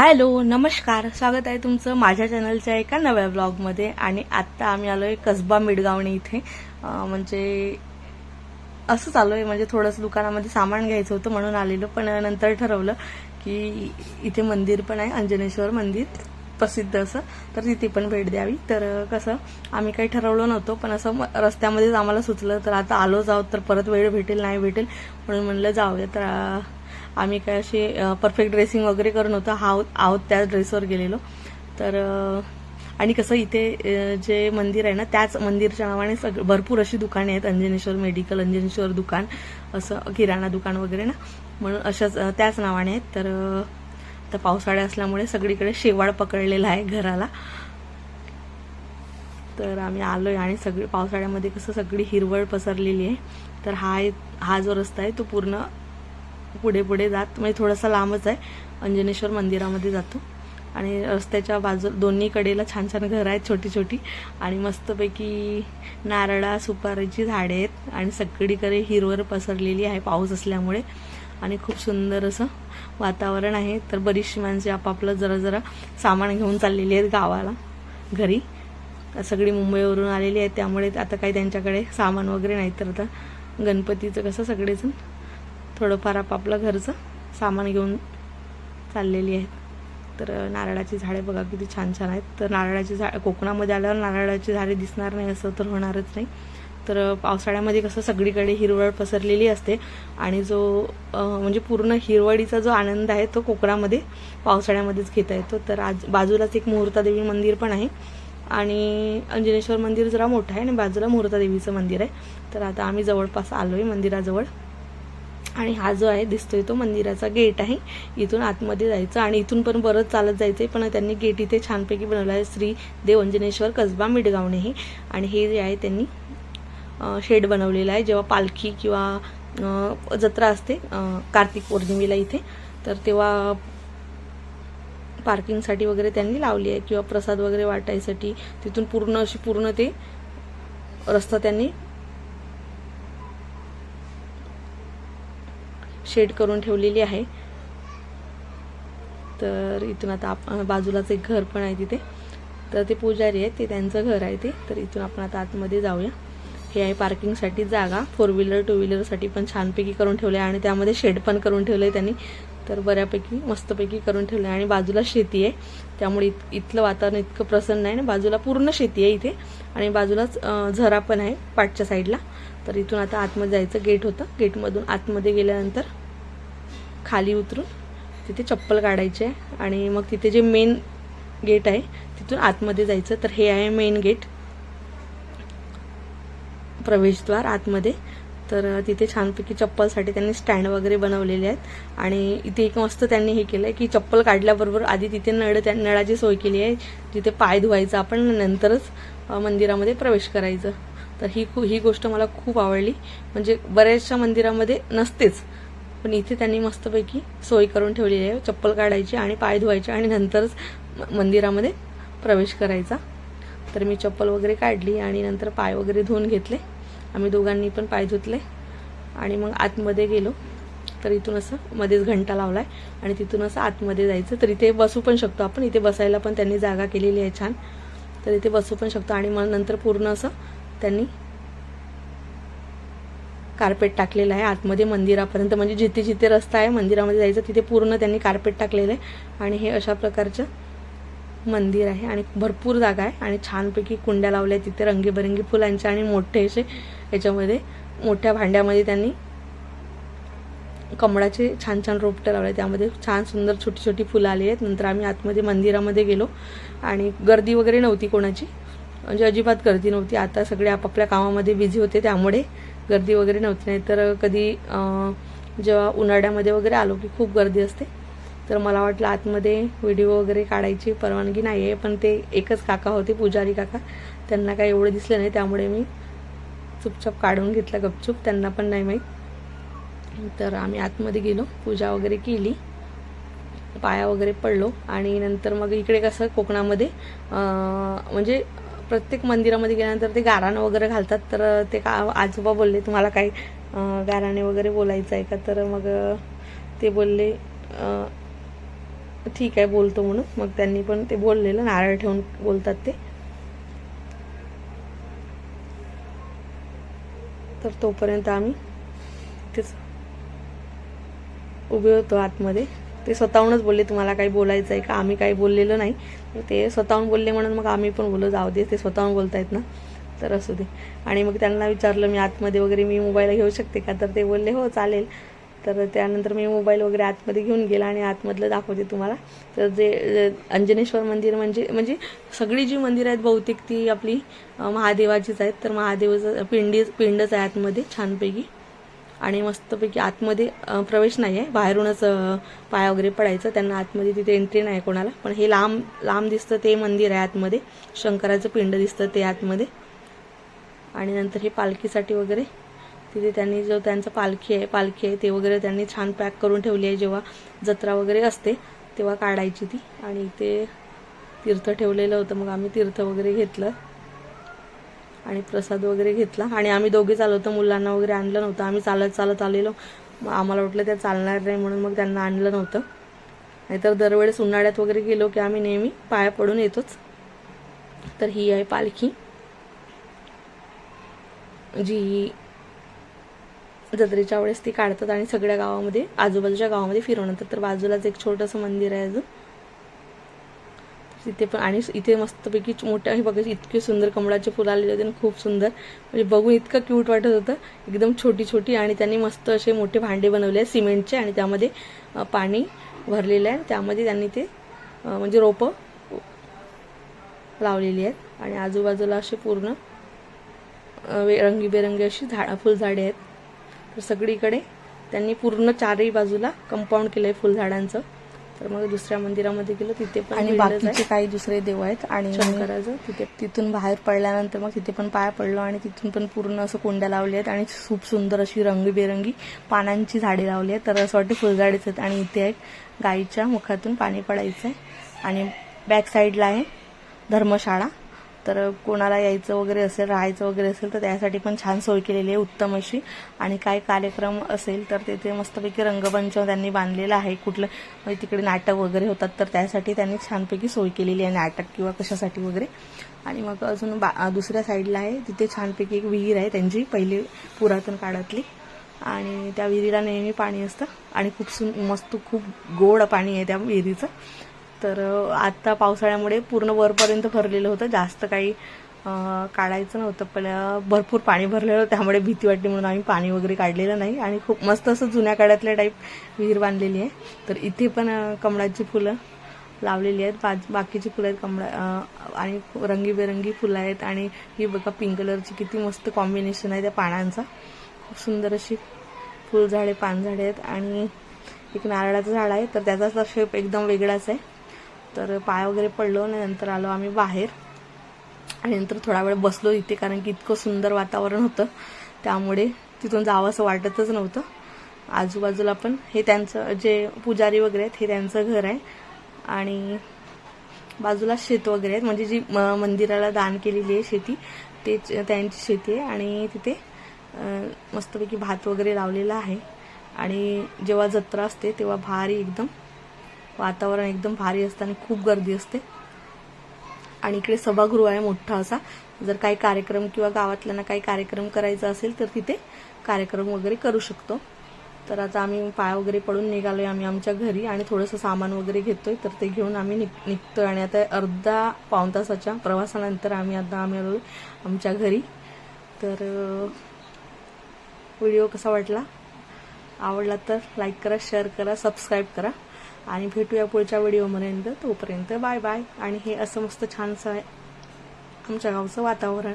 Hello नमस्कार. स्वागत आहे तुमचं माझ्या चॅनलच्या एका नव्या ब्लॉगमध्ये. आणि आत्ता आम्ही आलो आहे कसबा मिडगावणे इथे. म्हणजे असंच आलो आहे म्हणजे थोडंसं दुकानामध्ये सामान घ्यायचं होतं म्हणून आलेलो पण नंतर ठरवलं की इथे मंदिर पण आहे अंजनेश्वर मंदिर प्रसिद्ध असं. तर तिथे पण भेट द्यावी. तर कसं आम्ही काही ठरवलं नव्हतं पण असं म- रस्त्यामध्येच आम्हाला सुचलं तर आता आलो जाऊ तर परत वेळ भेटेल नाही भेटेल म्हणून म्हणलं जाऊया. तर आम्ही काय असे परफेक्ट ड्रेसिंग वगैरे करून होतो. आहोत आहोत त्या ड्रेसवर गेलेलो. तर आणि कसं इथे जे मंदिर आहे ना त्याच मंदिरच्या नावाने सग भरपूर अशी दुकाने आहेत. अंजनेश्वर मेडिकल अंजनेश्वर दुकान असं किराणा दुकान वगैरे ना. म्हणून अशाच त्याच नावाने आहेत. तर आता पावसाळा असल्यामुळे सगळीकडे शेवाळ पकडलेला आहे घराला. तर आम्ही आलोय आणि सगळी पावसाळ्यामध्ये कसं सगळी हिरवळ पसरलेली आहे. तर हा एक- हा जो रस्ता आहे तो पूर्ण पुढे पुढे जात. म्हणजे थोडासा लांबच आहे. अंजनेश्वर मंदिरामध्ये जातो. आणि रस्त्याच्या बाजू दोन्ही कडेला छान छान घरं आहेत छोटी छोटी. आणि मस्तपैकी नारळा सुपारीची झाडे आहेत. आणि सगळीकडे हिरवळ पसरलेली आहे पाऊस असल्यामुळे. आणि खूप सुंदर असं वातावरण आहे. तर बरीचशी माणसे आपापलं जरा जरा सामान घेऊन चाललेली आहेत गावाला घरी. सगळी मुंबईवरून आलेली आहेत. त्यामुळे आता काही त्यांच्याकडे सामान वगैरे नाही. तर आता गणपतीचं कसं सगळेजण थोडंफार आपापलं घरचं सामान घेऊन चाललेली आहेत. तर नारळाची झाडे बघा किती छान छान आहेत. तर नारळाची झाड कोकणामध्ये आल्यावर नारळाची झाडे दिसणार नाही असं तर होणारच नाही. तर पावसाळ्यामध्ये कसं सगळीकडे हिरवळ पसरलेली असते आणि जो म्हणजे पूर्ण हिरवळीचा जो आनंद आहे तो कोकणामध्ये पावसाळ्यामध्येच घेता येतो. तर आज बाजूलाच एक मुहूर्तादेवी मंदिर पण आहे आणि अंजनेश्वर मंदिर जरा मोठं आहे आणि बाजूला मुहूर्तादेवीचं मंदिर आहे. तर आता आम्ही जवळपास आलो आहे मंदिराजवळ. आणि हा जो आहे दिसतोय तो मंदिराचा गेट आहे. इथून आतमध्ये जायचं आणि इथून पण बरंच चालत जायचंय पण त्यांनी गेट इथे छानपैकी बनवलं आहे. श्री देव अंजनेश्वर कसबा मिडगावणे हे आणि हे जे आहे त्यांनी शेड बनवलेला आहे. जेव्हा पालखी किंवा जत्रा असते कार्तिक पौर्णिमेला इथे तर तेव्हा पार्किंगसाठी वगैरे त्यांनी लावली आहे. किंवा प्रसाद वगैरे वाटायसाठी तिथून पूर्ण अशी पूर्ण ते रस्ता त्यांनी शेड करून ठेवलेली आहे. तर इथून आता आप बाजूलाच एक घर पण आहे तिथे. तर ते पुजारी आहेत ते त्यांचं घर आहे ते. तर इथून आपण आता आतमध्ये जाऊया. हे आहे पार्किंगसाठी जागा. फोर व्हीलर टू व्हीलरसाठी पण छानपैकी करून ठेवले आहे आणि त्यामध्ये शेड पण करून ठेवलं आहे त्यांनी. तर बऱ्यापैकी मस्तपैकी करून ठेवलं आहे आणि बाजूला शेती आहे. त्यामुळे इत इथलं वातावरण इतकं प्रसन्न आहे ना बाजूला पूर्ण शेती आहे इथे. आणि बाजूलाच झरा पण आहे पाठच्या साईडला. तर इथून आता आतमध्ये जायचं. गेट होतं. गेटमधून आतमध्ये गेल्यानंतर खाली उतरून तिथे चप्पल काढायची आहे आणि मग तिथे जे मेन गेट आहे तिथून आतमध्ये जायचं. तर हे आहे मेन गेट प्रवेशद्वार आतमध्ये. तर तिथे छानपैकी चप्पलसाठी त्यांनी स्टँड वगैरे बनवलेले आहेत. आणि इथे एक मस्त त्यांनी हे केलं आहे की चप्पल काढल्याबरोबर आधी तिथे नळ त्या नळाची सोय केली आहे जिथे पाय धुवायचं आपण नंतरच मंदिरामध्ये प्रवेश करायचं. तर ही खू ही गोष्ट मला खूप आवडली. म्हणजे बऱ्याचशा मंदिरामध्ये नसतेच. पण इथे त्यांनी मस्तपैकी सोय करून ठेवलेली आहे. चप्पल काढायची आणि पाय धुवायचे आणि नंतरच मंदिरामध्ये प्रवेश करायचा. तर मी चप्पल वगैरे काढली आणि नंतर पाय वगैरे धुवून घेतले. आम्ही दोघांनी पण पाय धुतले. आणि मग आतमध्ये गेलो. तर इथून असं मध्येच घंटा लावलाय. आणि तिथून असं आतमध्ये जायचं. तर इथे बसू पण शकतो आपण. इथे बसायला पण त्यांनी जागा केलेली आहे छान. तर इथे बसू पण शकतो. आणि मग नंतर पूर्ण असं त्यांनी कार्पेट टाकलेलं आहे. आतमध्ये मंदिरापर्यंत म्हणजे जिथे जिथे रस्ता आहे मंदिरामध्ये जायचं तिथे पूर्ण त्यांनी कार्पेट टाकलेलं आहे. आणि हे अशा प्रकारचं मंदिर आहे. आणि भरपूर जागा आहे. आणि छानपैकी कुंड्या लावल्या आहेत. तिथे रंगीबेरंगी फुलांच्या आणि मोठे असे याच्यामध्ये मोठ्या भांड्यामध्ये त्यांनी कमळाचे छान छान रोपटे लावले त्यामध्ये छान सुंदर छोटी छोटी फुलं आली आहेत. नंतर आम्ही आतमध्ये मंदिरामध्ये गेलो. आणि गर्दी वगैरे नव्हती कोणाची. म्हणजे अजिबात गर्दी नव्हती. आता सगळे आपापल्या कामामध्ये बिझी होते. त्यामुळे गर्दी वगैरे नव्हती. नाही तर कधी जेव्हा उन्हाळ्यामध्ये वगैरे आलो की खूप गर्दी असते. तर मला वाटलं आतमध्ये व्हिडिओ वगैरे काढायची परवानगी नाही आहे पण ते एकच काका होते पुजारी काका. त्यांना काही एवढं दिसलं नाही त्यामुळे मी चुपचाप काढून घेतलं गपचूप. त्यांना पण नाही माहीत. तर आम्ही आतमध्ये गेलो पूजा वगैरे केली. पाया वगैरे पडलो. आणि नंतर मग इकडे कसं कोकणामध्ये म्हणजे प्रत्येक मंदिरामध्ये गेल्यानंतर ते गाराणं वगैरे घालतात तर ते का आजोबा बोलले तुम्हाला काही गाराणे वगैरे बोलायचं आहे का? तर मग ते बोलले ठीक आहे बोलतो म्हणून. मग त्यांनी पण ते बोललेलं नारळ ठेवून बोलतात ते. तर तोपर्यंत आम्ही तेच उभे होतो आतमध्ये. ते स्वतःहूनच बोलले तुम्हाला काही बोलायचं आहे का? आम्ही काही बोललेलं नाही. ते स्वतःहून बोलले म्हणून मग आम्ही पण बोललो जाऊ दे ते स्वतःहून बोलतायत ना. तर असू दे. आणि मग त्यांना विचारलं मी आतमध्ये वगैरे मी मोबाईल घेऊ शकते का? तर ते बोलले हो चालेल. तर त्यानंतर मी मोबाईल वगैरे आतमध्ये घेऊन गेला आणि आतमधलं दाखवते तुम्हाला. तर जे अंजनेश्वर मंदिर म्हणजे म्हणजे सगळी जी मंदिरं आहेत बहुतेक ती आपली महादेवाचीच आहेत. तर महादेवाचं पिंडी पिंडच आहे आतमध्ये छानपैकी. आणि मस्तपैकी आतमध्ये प्रवेश नाही आहे बाहेरूनच पाया पाय वगैरे पडायचं. त्यांना आतमध्ये तिथे एंट्री नाही कोणाला. पण हे लांब लांब दिसतं ते मंदिर आहे आतमध्ये. शंकराचं पिंड दिसतं ते आतमध्ये. आणि नंतर हे पालखीसाठी वगैरे तिथे त्यांनी जो त्यांचं पालखी आहे पालखी आहे ते वगैरे त्यांनी छान पॅक करून ठेवली आहे. जेव्हा जत्रा वगैरे असते तेव्हा काढायची ती. आणि ते तीर्थ ठेवलेलं होतं. मग आम्ही तीर्थ वगैरे घेतलं. आणि प्रसाद वगैरे घेतला. आणि आम्ही दोघे चाललो होतो. मुलांना वगैरे आणलं नव्हतं. आम्ही चालत चालत आलेलो. आम्हाला वाटलं त्या चालणार नाही म्हणून मग त्यांना आणलं नव्हतं. नाहीतर दरवेळेस उन्हाळ्यात वगैरे गेलो की आम्ही नेहमी पाया पडून येतोच. तर ही आहे पालखी. जी जत्रेच्या वेळेस ती काढतात आणि सगळ्या गावामध्ये आजूबाजूच्या गावामध्ये फिरवून तर बाजूलाच एक छोटंसं मंदिर आहे अजून. तिथे पण आणि इथे मस्तपैकी मोठ्या हे बघा इतके सुंदर कमळाचे फुलं आलेले होते आणि खूप सुंदर. म्हणजे बघून इतकं क्यूट वाटत होतं. एकदम छोटी छोटी आणि त्यांनी मस्त असे मोठे भांडे बनवले आहेत सिमेंटचे आणि त्यामध्ये पाणी भरलेलं आहे. त्यामध्ये त्यांनी ते म्हणजे रोपं लावलेली आहेत. आणि आजूबाजूला असे पूर्ण वे- रंगीबेरंगी अशी झाडा फुलझाडे आहेत. तर सगळीकडे त्यांनी पूर्ण चारही बाजूला कंपाऊंड केलं आहे फुलझाडांचं. तर मग दुसऱ्या मंदिरामध्ये गेलो तिथे पण आणि बाकीचे काही दुसरे देव आहेत आणि तिथे. तिथून बाहेर पडल्यानंतर मग तिथे पण पाया पडलो आणि तिथून पण पूर्ण असं कोंड्या लावल्या आहेत आणि खूप सुंदर अशी रंगीबेरंगी पानांची झाडे लावली आहेत. तर असं वाटतं फुलझाडेच आहेत आणि इथे एक गाईच्या मुखातून पाणी पडायचं आहे आणि बॅक साईडला आहे धर्मशाळा. तर कोणाला यायचं वगैरे असेल राहायचं वगैरे असेल तर त्यासाठी पण छान सोय केलेली आहे उत्तम अशी. आणि काय कार्यक्रम असेल तर तिथे मस्तपैकी रंगमंच त्यांनी बांधलेला आहे. कुठलं म्हणजे तिकडे नाटक वगैरे होतात तर त्यासाठी त्यांनी छानपैकी सोय केलेली आहे नाटक किंवा कशासाठी वगैरे. आणि मग अजून बा दुसऱ्या साईडला आहे तिथे छानपैकी एक विहीर आहे त्यांची पहिली पुरातन काळातली. आणि त्या विहिरीला नेहमी पाणी असतं. आणि खूप सुन मस्त खूप गोड पाणी आहे त्या विहिरीचं. तर आत्ता आता पावसाळ्यामुळे पूर्ण वरपर्यंत भरलेलं होतं. जास्त काही काढायचं नव्हतं पण भरपूर पाणी भरलेलं त्यामुळे भीती वाटली म्हणून आम्ही पाणी वगैरे काढलेलं नाही. आणि खूप मस्त असं जुन्या काळातल्या टाईप विहीर बांधलेली आहे. तर इथे पण कमळाची फुलं लावलेली आहेत. बाज बाकीची फुलं आहेत. कमळा आणि रंगीबेरंगी फुलं आहेत. आणि ही बघा पिंक कलरची किती मस्त कॉम्बिनेशन आहे त्या पानांचा. खूप सुंदर अशी फुलझाडे पानझाडे आहेत. आणि एक नारळाचं झाड आहे. तर त्याचा शेप एकदम वेगळाच आहे. तर पाय वगैरे पडलो आणि नंतर आलो आम्ही बाहेर. आणि नंतर थोडा वेळ बसलो इथे कारण की इतकं सुंदर वातावरण होतं. त्यामुळे तिथून जावं असं वाटतच नव्हतं. आजूबाजूला पण हे त्यांचं जे पुजारी वगैरे आहेत हे त्यांचं घर आहे. आणि बाजूला शेत वगैरे आहेत. म्हणजे जी म- मंदिराला दान केलेली आहे शेती ते त्यांची शेती आहे. आणि तिथे मस्तपैकी भात वगैरे लावलेला आहे. आणि जेव्हा जत्रा असते तेव्हा भारी एकदम वातावरण एकदम भारी असतं आणि खूप गर्दी असते. आणि इकडे सभागृह आहे मोठा असा. जर काही कार्यक्रम किंवा गावातल्यांना काही कार्यक्रम करायचा असेल तर तिथे कार्यक्रम वगैरे करू शकतो. तर आता आम्ही पाय वगैरे पडून निघालोय आम्ही आमच्या घरी आणि थोडंसं सामान वगैरे घेतोय. तर ते घेऊन आम्ही निघ निघतोय आणि आता अर्धा पाऊण तासाच्या प्रवासानंतर आम्ही आता आम्ही आलो आमच्या घरी. तर व्हिडिओ कसा वाटला? आवडला तर लाईक करा शेअर करा सबस्क्राईब करा. आणि भेटूया पुढच्या व्हिडिओपर्यंत तोपर्यंत बाय बाय. आणि हे असं मस्त छानसं आहे. आमच्या गावचं वातावरण.